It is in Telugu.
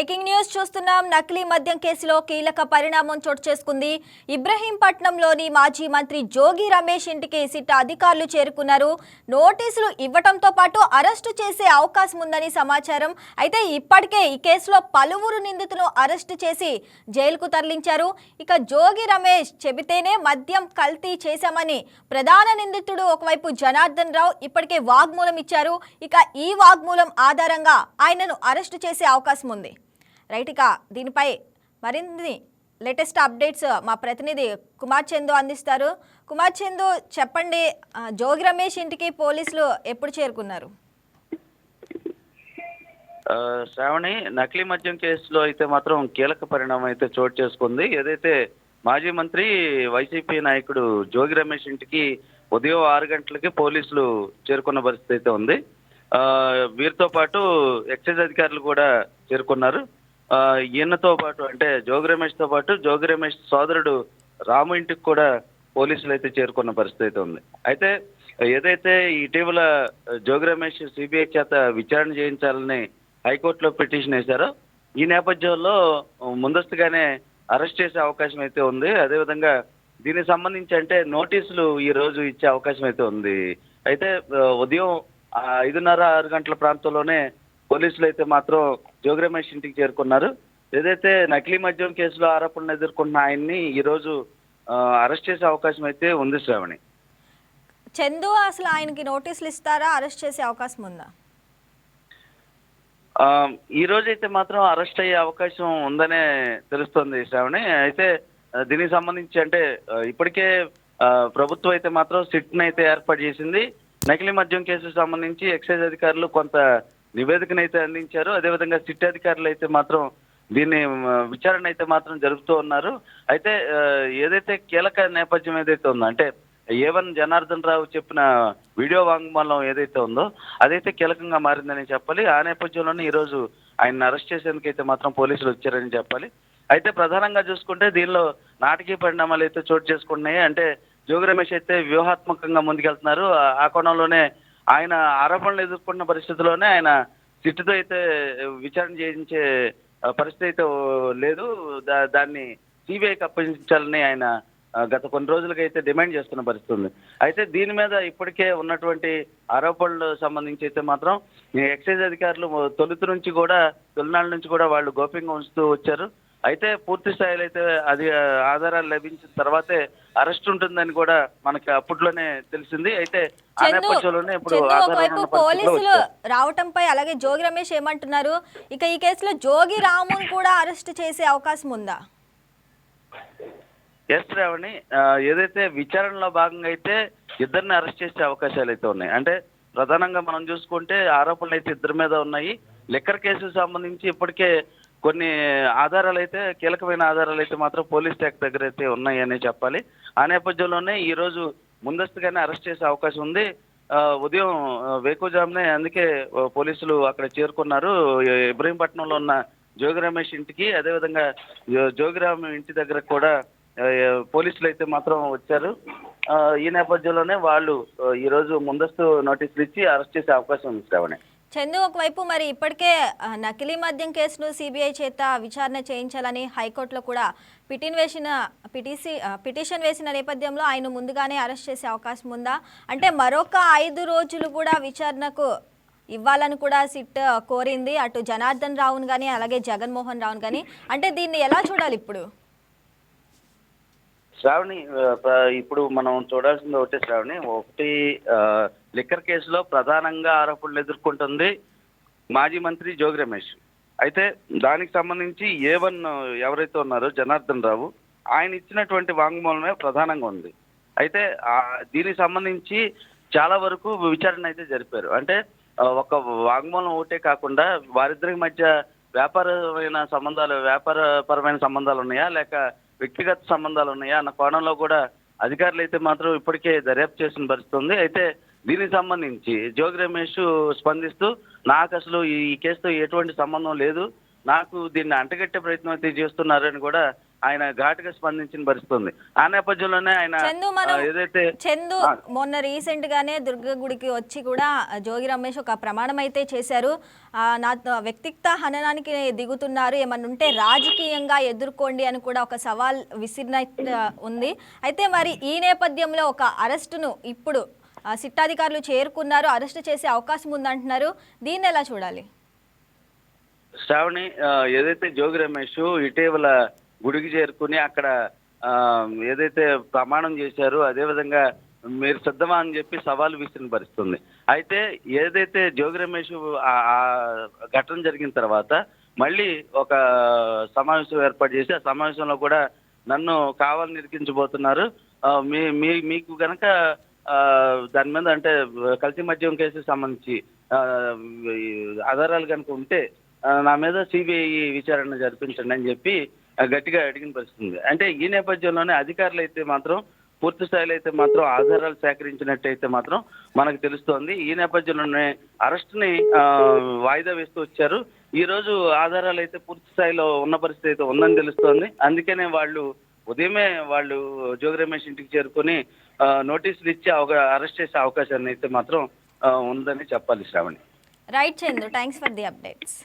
బ్రేకింగ్ న్యూస్ చూస్తున్నాం. నకిలీ మద్యం కేసులో కీలక పరిణామం చోటు చేసుకుంది. ఇబ్రహీంపట్నంలోని మాజీ మంత్రి జోగి రమేష్ ఇంటికి సిట్ అధికారులు చేరుకున్నారు. నోటీసులు ఇవ్వటంతో పాటు అరెస్టు చేసే అవకాశం ఉందని సమాచారం. అయితే ఇప్పటికే ఈ కేసులో పలువురు నిందితులను అరెస్టు చేసి జైలుకు తరలించారు. ఇక జోగి రమేష్ చెబితేనే మద్యం కల్తీ చేశామని ప్రధాన నిందితుడు ఒకవైపు జనార్దన్ రావు ఇప్పటికే వాగ్మూలం ఇచ్చారు. ఇక ఈ వాగ్మూలం ఆధారంగా ఆయనను అరెస్టు చేసే అవకాశం ఉంది. రైట్ ఇక దీనిపై మరిన్ని లేటెస్ట్ అప్డేట్స్ మా ప్రతినిధి కుమార్ చందు అందిస్తారు. కుమార్ చందు చెప్పండి జోగి రమేష్ ఇంటికి పోలీసులు ఎప్పుడు చేరుకున్నారు? శ్రావణి నకిలీ మద్యం కేసులో అయితే మాత్రం కీలక పరిణామం అయితే చోటు చేసుకుంది. ఏదైతే మాజీ మంత్రి వైసీపీ నాయకుడు జోగి రమేష్ ఇంటికి ఉదయం ఆరు గంటలకి పోలీసులు చేరుకున్న పరిస్థితి అయితే ఉంది. వీరితో పాటు ఎక్సైజ్ అధికారులు కూడా చేరుకున్నారు. ఈయనతో పాటు అంటే జోగి రమేష్తో పాటు జోగి రమేష్ సోదరుడు రాము ఇంటికి కూడా పోలీసులు అయితే చేరుకున్న పరిస్థితి అయితే ఉంది. అయితే ఏదైతే ఇటీవల జోగి రమేష్ సిబిఐ చేత విచారణ చేయించాలని హైకోర్టులో పిటిషన్ వేశారో ఈ నేపథ్యంలో ముందస్తుగానే అరెస్ట్ చేసే అవకాశం అయితే ఉంది. అదేవిధంగా దీనికి సంబంధించి అంటే నోటీసులు ఈ రోజు ఇచ్చే అవకాశం అయితే ఉంది. అయితే ఉదయం ఐదున్నర ఆరు గంటల ప్రాంతంలోనే పోలీసులు అయితే మాత్రం జోగి రమేష్ ఇంటికి చేరుకున్నారు. ఏదైతే నకిలీ మద్యం కేసులో ఆరోపణలు ఎదుర్కొన్న ఆయన్ని ఈ రోజు ఆ, అరెస్ట్ చేసే అవకాశం అయితే ఉంది శ్రావణి. చందు అసలు ఆయనకి నోటీసులు ఇస్తారా? అరెస్ట్ చేసే అవకాశం ఉందా? ఈ రోజు అయితే మాత్రం అరెస్ట్ అయ్యే అవకాశం ఉందనే తెలుస్తుంది శ్రావణి. అయితే దీనికి సంబంధించి అంటే ఇప్పటికే ప్రభుత్వం అయితే మాత్రం సిట్ని అయితే ఏర్పాటు చేసింది. నకిలీ మద్యం కేసుకు సంబంధించి ఎక్సైజ్ అధికారులు కొంత నివేదికను అయితే అందించారు. అదేవిధంగా సిట్ అధికారులు అయితే మాత్రం దీన్ని విచారణ అయితే మాత్రం జరుపుతూ ఉన్నారు. అయితే ఏదైతే కీలక నేపథ్యం ఏదైతే ఉందో అంటే ఏవన్ జనార్దన్ రావు చెప్పిన వీడియో వాంగ్మూలం ఏదైతే ఉందో అదైతే కీలకంగా మారిందని చెప్పాలి. ఆ నేపథ్యంలోనే ఈ రోజు ఆయన అరెస్ట్ చేసేందుకు అయితే మాత్రం పోలీసులు వచ్చారని చెప్పాలి. అయితే ప్రధానంగా చూసుకుంటే దీనిలో నాటకీయ పరిణామాలు అయితే చోటు చేసుకుంటున్నాయి. అంటే జోగి రమేష్ అయితే వ్యూహాత్మకంగా ముందుకెళ్తున్నారు. ఆ కోణంలోనే ఆయన ఆరోపణలు ఎదుర్కొన్న పరిస్థితిలోనే ఆయన సిట్టుతో అయితే విచారణ చేయించే పరిస్థితి అయితే లేదు. దా- దాన్ని సిబిఐకి అప్పగించాలని ఆయన గత కొన్ని రోజులుగా అయితే డిమాండ్ చేస్తున్న పరిస్థితి ఉంది. అయితే దీని మీద ఇప్పటికే ఉన్నటువంటి ఆరోపణలు సంబంధించి అయితే మాత్రం ఎక్సైజ్ అధికారులు తొలుత నుంచి కూడా తొలినాళ్ళ నుంచి కూడా వాళ్ళు గోప్యంగా ఉంచుతూ వచ్చారు. అయితే పూర్తి స్థాయిలో అయితే అది ఆధారాలు లభించిన తర్వాతే అరెస్ట్ ఉంటుందని కూడా మనకి అప్పట్లోనే తెలిసింది. అయితే పోలీసులు. రావటంపై అలాగే జోగి రమేష్ ఏమంటున్నారు? ఇక ఈ కేసులో జోగి రామును కూడా అరెస్ట్ చేసే అవకాశం ఉందా? ఎస్ శ్రావణి ఆ, ఏదైతే విచారణలో భాగంగా అయితే ఇద్దరిని అరెస్ట్ చేసే అవకాశాలు అయితే ఉన్నాయి. అంటే ప్రధానంగా మనం చూసుకుంటే ఆరోపణలు అయితే ఇద్దరి మీద ఉన్నాయి. లిక్కర్ కేసుకు సంబంధించి ఇప్పటికే కొన్ని ఆధారాలు అయితే కీలకమైన ఆధారాలు అయితే మాత్రం పోలీస్ శాఖ దగ్గర అయితే ఉన్నాయనే చెప్పాలి. ఆ నేపథ్యంలోనే ఈ రోజు ముందస్తుగానే అరెస్ట్ చేసే అవకాశం ఉంది. ఆ, ఉదయం వేకుజామునే అందుకే పోలీసులు అక్కడ చేరుకున్నారు. ఇబ్రహీంపట్నంలో ఉన్న జోగి రమేష్ ఇంటికి అదేవిధంగా జో- జోగిరామ్ ఇంటి దగ్గర కూడా పోలీసులు అయితే మాత్రం వచ్చారు. ఆ, ఈ నేపథ్యంలోనే వాళ్ళు ఈరోజు ఈ రోజు ముందస్తు నోటీసులు ఇచ్చి అరెస్ట్ చేసే అవకాశం ఉంది శ్రావణి. చందు ఒకవైపు మరి ఇప్పటికే నకిలీ మద్యం కేసును సిబిఐ చేత విచారణ చేయించాలని హైకోర్టులో కూడా పిటిన్ వేసిన పిటిసి పిటిషన్ వేసిన నేపథ్యంలో ఆయన ముందుగానే అరెస్ట్ చేసే అవకాశం ఉందా? అంటే మరొక ఐదు రోజులు కూడా విచారణకు ఇవ్వాలని కూడా సిట్ కోరింది. అటు జనార్దన్ రావును కానీ అలాగే జగన్మోహన్ రావును కానీ అంటే దీన్ని ఎలా చూడాలి ఇప్పుడు? శ్రావణి ఇప్పుడు మనం చూడాల్సింది ఒకటే శ్రావణి. ఒకటి లిక్కర్ కేసులో ప్రధానంగా ఆరోపణలు ఎదుర్కొంటుంది మాజీ మంత్రి జోగి రమేష్. అయితే దానికి సంబంధించి ఏ వన్ ఎవరైతే ఉన్నారో జనార్దన్ రావు ఆయన ఇచ్చినటువంటి వాంగ్మూలమే ప్రధానంగా ఉంది. అయితే దీనికి సంబంధించి చాలా వరకు విచారణ అయితే జరిపారు. అంటే ఒక వాంగ్మూలం ఒకటే కాకుండా వారిద్దరి మధ్య వ్యాపారమైన సంబంధాలు వ్యాపారపరమైన సంబంధాలు ఉన్నాయా? లేక వ్యక్తిగత సంబంధాలు ఉన్నాయా అన్న కోణంలో కూడా అధికారులు అయితే మాత్రం ఇప్పటికే దర్యాప్తు చేసిన పరిస్థితి ఉంది. అయితే దీనికి సంబంధించి జోగి రమేష్ స్పందిస్తూ నాకు అసలు ఈ కేసుతో ఎటువంటి సంబంధం లేదు నాకు దీన్ని అంటగట్టే ప్రయత్నం అయితే చేస్తున్నారని కూడా ఆయన ఘాటుగా స్పందించిన పరిస్థితుంది ఆ నేపథ్యంలోనే ఆయన ఏదైతే చందు. మొన్న రీసెంట్ గానే దుర్గ గుడికి వచ్చి కూడా జోగి రమేష్ ఒక ప్రమాణం అయితే చేశారు. ఆ, నా వ్యక్తిగత హననానికి దిగుతున్నారు. ఏమన్నా ఉంటే రాజకీయంగా ఎదుర్కోండి అని కూడా ఒక సవాల్ విసిరినట్టు ఉంది. అయితే మరి ఈ నేపథ్యంలో ఒక అరెస్టును ఇప్పుడు సిట్టాధికారులు చేరుకున్నారు. అరెస్ట్ చేసే అవకాశం ఉందంటున్నారు. దీన్ని ఎలా చూడాలి? శ్రావణి ఏదైతే జోగి రమేష్ ఇటీవల గుడికి చేరుకుని అక్కడ ఆ, ఏదైతే ప్రమాణం చేశారో అదేవిధంగా మీరు సిద్ధమా అని చెప్పి సవాల్ విసిరిన పరిస్థితుంది. అయితే ఏదైతే జోగి రమేష్ ఆ- ఘటన జరిగిన తర్వాత మళ్ళీ ఒక సమావేశం ఏర్పాటు చేసి ఆ సమావేశంలో కూడా నన్ను కావాలని నిరికించబోతున్నారు మీ మీ మీకు కనుక దాని మీద అంటే కల్తీ మద్యం కేసుకు సంబంధించి ఆధారాలు కనుక ఉంటే నా మీద సిబిఐ విచారణ జరిపించండి అని చెప్పి గట్టిగా అడిగిన పరిస్థితి ఉంది. అంటే ఈ నేపథ్యంలోనే అధికారులు అయితే మాత్రం పూర్తి స్థాయిలో అయితే మాత్రం ఆధారాలు సేకరించినట్టయితే మాత్రం మనకు తెలుస్తోంది. ఈ నేపథ్యంలోనే అరెస్ట్ని ని వాయిదా వేస్తూ వచ్చారు. ఈ రోజు ఆధారాలు అయితే పూర్తి స్థాయిలో ఉన్న పరిస్థితి అయితే ఉందని తెలుస్తోంది. అందుకనే వాళ్ళు ఉదయమే వాళ్ళు జోగి రమేష్ ఇంటికి చేరుకొని నోటీసులు ఇచ్చి అరెస్ట్ చేసే అవకాశాన్ని అయితే మాత్రం ఉందని చెప్పాలి Shravani. Right Chandra thanks for the updates